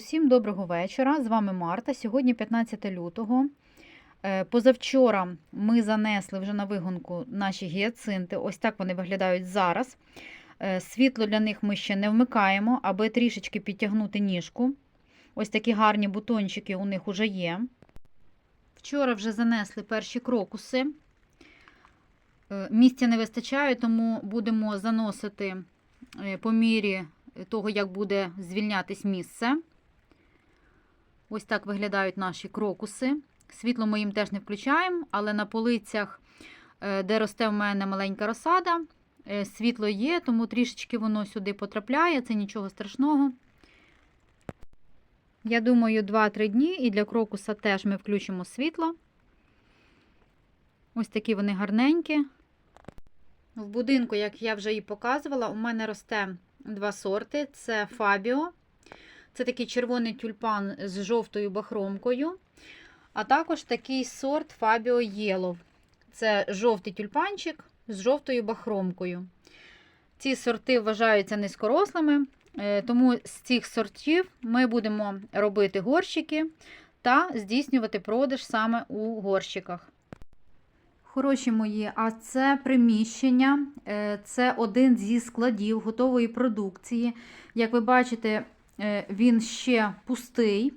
Усім доброго вечора. З вами Марта. Сьогодні 15 лютого. Е, Позавчора ми занесли вже на вигонку наші гіацинти. Ось так вони виглядають зараз. Е, Світло для них ми ще не вмикаємо, аби трішечки підтягнути ніжку. Ось такі гарні бутончики у них вже є. Вчора вже занесли перші крокуси. Е, Місця не вистачає, тому будемо заносити по мірі того, як буде звільнятись місце. Ось так виглядають наші крокуси. Світло ми їм теж не включаємо, але на полицях, е, де росте в мене маленька розсада, е, світло є, тому трішечки воно сюди потрапляє, це нічого страшного. Я думаю, 2-3 дні і для крокуса теж ми включимо світло. Ось такі вони гарненькі. В будинку, як я вже і показувала, у мене росте два сорти: це Фабіо. Це такий червоний тюльпан з жовтою бахромкою. А також такий сорт Фабіо Єлов. Це жовтий тюльпанчик з жовтою бахромкою. Ці сорти вважаються низькорослими, е, тому з цих сортів ми будемо робити горщики та здійснювати продаж саме у горщиках. Хороші мої, а це приміщення, е, це один зі складів готової продукції. Як ви бачите, він ще пустий,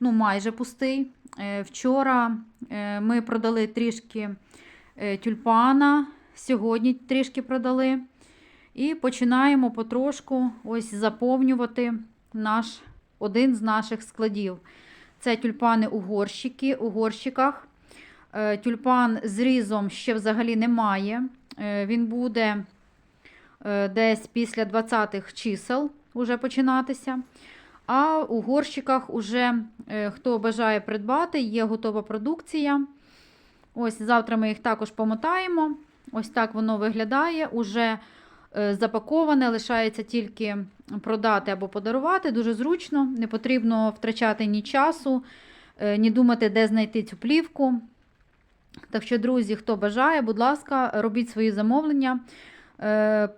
ну майже пустий. Е, Вчора е, ми продали трішки е, тюльпана, сьогодні трішки продали. І починаємо потрошку ось заповнювати наш, один з наших складів. Це тюльпани у, у горщиках. Е, Тюльпан з різом ще взагалі немає. Е, Він буде е, десь після 20-х чисел уже починатися. А у горщиках уже е, хто бажає придбати, є готова продукція. Ось завтра ми їх також помотаємо. Ось так воно виглядає. Уже е, запаковане, лишається тільки продати або подарувати. Дуже зручно, не потрібно втрачати ні часу, е, ні думати, де знайти цю плівку. Так що, друзі, хто бажає, будь ласка, робіть свої замовлення,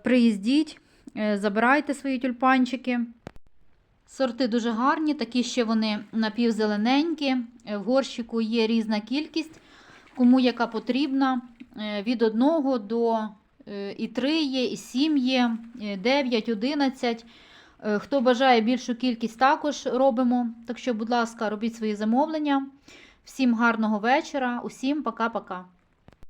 приїздіть, забирайте свої тюльпанчики. Сорти дуже гарні, такі ще вони напівзелененькі. Е, В горщику є різна кількість, кому яка потрібна. Е, Від 1 до е, і 3 є, і 7 є, е, 9, 11. Е, Хто бажає більшу кількість, також робимо. Так що, будь ласка, робіть свої замовлення. Всім гарного вечора, усім пока-пока.